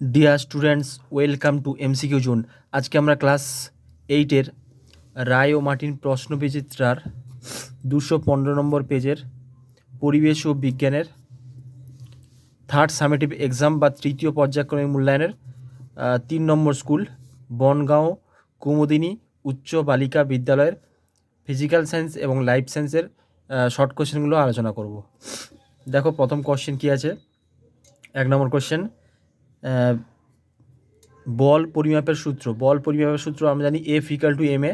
Dear students welcome to MCQ zone আজকে আমরা class এইটের রায় ও মার্টিন প্রশ্ন বিচিত্রার দুশো পনেরো নম্বর পেজের পরিবেশ ও বিজ্ঞানের থার্ড সামেটিভ এক্সাম বা তৃতীয় পর্যায়ক্রমিক মূল্যায়নের তিন নম্বর স্কুল বনগাঁও, কুমুদিনী উচ্চ বালিকা বিদ্যালয়ের ফিজিক্যাল সায়েন্স এবং লাইফ সায়েন্সের শর্ট কোশ্চেনগুলো আলোচনা করব। দেখো প্রথম কোশ্চেন কী আছে? এক নম্বর কোশ্চেন বল পরিমাপের সূত্র, বল পরিমাপের সূত্র আমরা জানি F equal to M A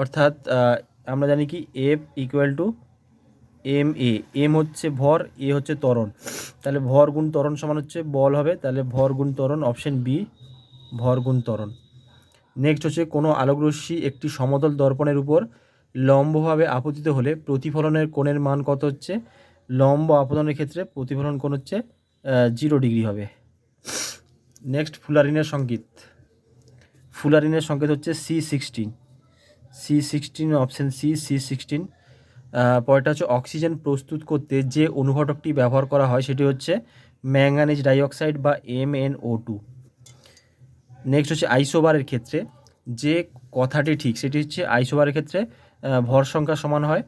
অর্থাৎ আমরা জানি কি F equal to M A M হচ্ছে ভর এ হচ্ছে ত্বরণ। তাহলে ভর গুণ ত্বরণ সমান হচ্ছে বল হবে, তাহলে ভর গুণ ত্বরণ অপশন বি ভর গুণ ত্বরণ। নেক্সট হচ্ছে কোনো আলোকরশ্মি একটি সমতল দর্পণের উপর লম্বভাবে আপতিত হলে প্রতিফলনের কোণের মান কত হচ্ছে? লম্ব আপতনের ক্ষেত্রে প্রতিফলন কোণ হচ্ছে জিরো ডিগ্রি হবে। নেক্সট ফুলারিনের সংকেত ফুলারিনের সংকেত হচ্ছে C sixteen C sixteen option C C sixteen পরেরটা হচ্ছে অক্সিজেন প্রস্তুত করতে যে অনুঘটকটি ব্যবহার করা হয় সেটি হচ্ছে ম্যাঙ্গানিজ ডাইঅক্সাইড বা M N O two next হচ্ছে আইসোবারের ক্ষেত্রে। যে কথাটি ঠিক, সেটি হচ্ছে আইসোবারের ক্ষেত্রে ভর সংখ্যা সমান হয়,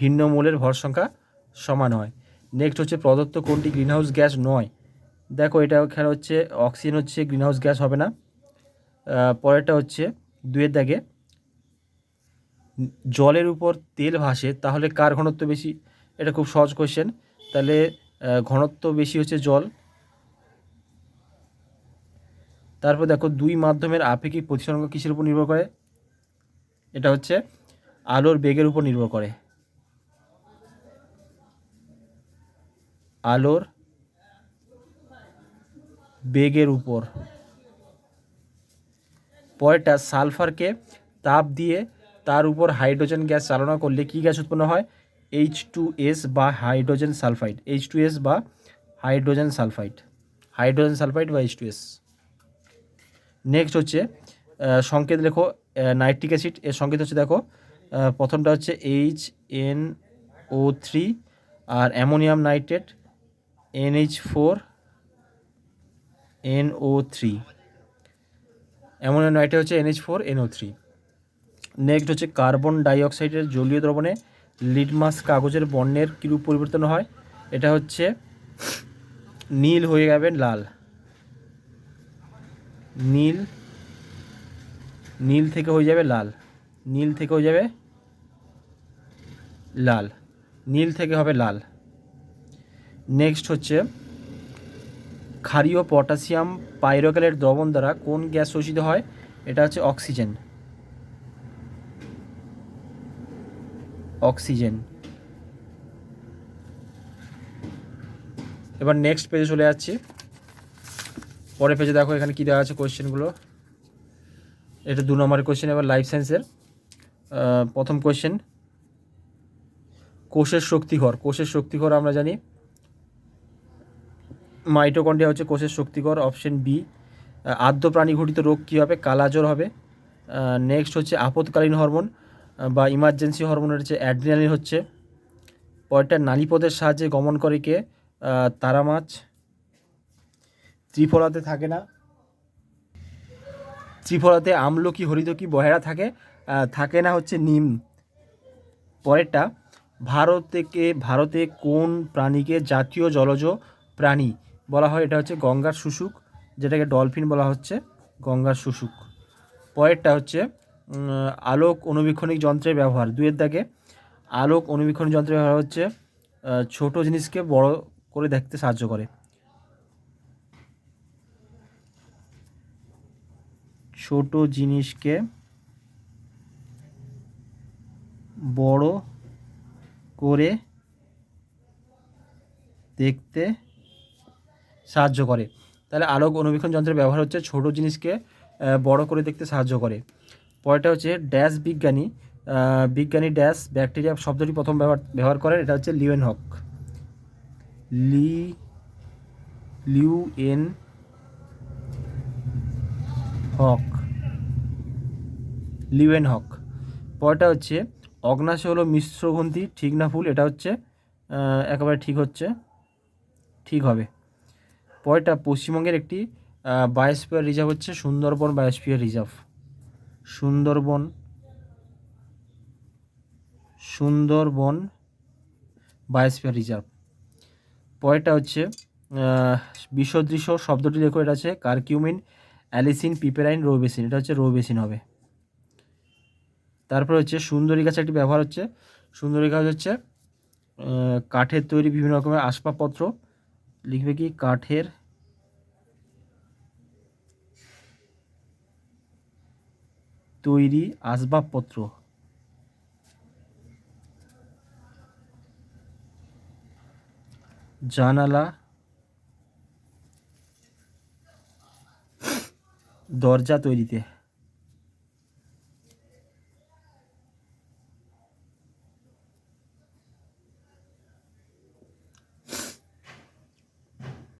ভিন্ন মূলের ভর সংখ্যা সমান হয়। নেক্সট হচ্ছে প্রদত্ত কোনটি? গ্রিনহাউস গ্যাস নয়। দেখো, এটা এখানে হচ্ছে অক্সিজেন হচ্ছে গ্রিনহাউস গ্যাস হবে না। পরেরটা হচ্ছে, দুয়ের দাগে, জলের উপর তেল ভাসে, তাহলে কার ঘনত্ব বেশি? এটা খুব সহজ কোয়েশ্চেন তাহলে ঘনত্ব বেশি হচ্ছে জল। তারপর দেখো, দুই মাধ্যমের আপেক্ষিক প্রতিসরণ কিসের উপর নির্ভর করে? এটা হচ্ছে, আলোর বেগের উপর নির্ভর করে। আলোর বেগের উপর। পরেরটা, সালফারকে তাপ দিয়ে তার উপর হাইড্রোজেন গ্যাস চালনা করলে কী গ্যাস উৎপন্ন হয়? এইচ টু এস বা hydrogen sulphide. H two S বা হাইড্রোজেন সালফাইড। হাইড্রোজেন সালফাইড বা এইচ টু এস নেক্সট হচ্ছে সংকেত লেখো নাইট্রিক অ্যাসিড। এর সংকেত হচ্ছে দেখো প্রথমটা হচ্ছে এইচ এন ও থ্রি আর ammonium nitrate NH four NO three ammonium nitrate হচ্ছে NH four NO three next হচ্ছে কার্বন ডাইঅক্সাইডের জলীয় দ্রবণে লিটমাস কাগজের বর্ণের কিরূপ পরিবর্তন হয়? এটা হচ্ছে নীল হয়ে যাবে লাল। নীল নীল থেকে হয়ে যাবে লাল। নীল থেকে হয়ে যাবে লাল। নীল থেকে হবে লাল। নেক্সট হচ্ছে ক্ষারীয় পটাশিয়াম পাইরোকেলের দ্রবণ দ্বারা কোন গ্যাস শোষিত হয়? এটা হচ্ছে অক্সিজেন। অক্সিজেন। এবার নেক্সট পেজে চলে যাচ্ছি। পরের পেজে দেখো এখানে কী দেওয়া আছে কোয়েশ্চেনগুলো এটা দু নম্বরের কোয়েশ্চেন এবার লাইফ সায়েন্সের প্রথম কোয়েশ্চেন কোষের শক্তিঘর কোষের শক্তিঘর আমরা জানি। মাইটোকন্ড্রিয়া হচ্ছে কোষের শক্তিকর অপশন বি। আদ্য প্রাণী ঘটিত রোগ কী হবে কালাজ্বর হবে? নেক্সট হচ্ছে আপতকালীন হরমোন বা ইমার্জেন্সি হরমোনের হচ্ছে অ্যাড্রিনালিন হচ্ছে। পরেরটা নালীপদের সাহায্যে গমন করে কে? তারা মাছ। ত্রিফলাতে থাকে না। ত্রিফলাতে আমলকি হরিতকি বহেরা থাকে। থাকে না হচ্ছে নিম। পরেরটা, ভারত থেকে ভারতে কোন প্রাণীকে জাতীয় জলজ প্রাণী বলা হয় এটা হচ্ছে গঙ্গার শুশুক, যেটাকে ডলফিন বলা হচ্ছে, গঙ্গার শুশুক। পরেরটা হচ্ছে আলোক অনুবীক্ষণিক যন্ত্রের ব্যবহার। দুয়ের দাগে আলোক অনুবীক্ষণ যন্ত্রের ব্যবহার হচ্ছে ছোট জিনিসকে বড় করে দেখতে সাহায্য করে। ছোট জিনিসকে বড় করে দেখতে সাহায্য করে। তাহলে আলোক অনুবীক্ষণ যন্ত্রের ব্যবহার হচ্ছে ছোট জিনিসকে বড় করে দেখতে সাহায্য করে। পরেরটা হচ্ছে ড্যাশ বিজ্ঞানী বিজ্ঞানী ড্যাশ ব্যাকটেরিয়া শব্দটি প্রথম ব্যবহার ব্যবহার করেন, এটা হচ্ছে লিওয়েন হক লি Leeuwenhoek. Leeuwenhoek পরটা হচ্ছে অগ্নাশয় হলো মিশ্রগ্রন্থি, ঠিক না ফুল এটা হচ্ছে একেবারে ঠিক হচ্ছে, ঠিক হবে। পরেরটা পশ্চিমবঙ্গের একটি বায়োস্ফিয়ার রিজার্ভ হচ্ছে Sundarban biosphere reserve Sundarban Sundarban biosphere reserve পরেরটা হচ্ছে আহ, বিসদৃশ্য শব্দটি লেখো এটা আছে কারকিউমিন অ্যালিসিন পিপেরাইন রোবেসিন এটা হচ্ছে রোবেসিন হবে। তারপরে হচ্ছে সুন্দরী গাছ একটি ব্যবহার হচ্ছে। সুন্দরী গাছ হচ্ছে কাঠের তৈরি বিভিন্ন রকমের আসবাবপত্র লিখবে কি কাঠের? তৈরি আসবাবপত্র। জানালা। দরজা তৈরিতে।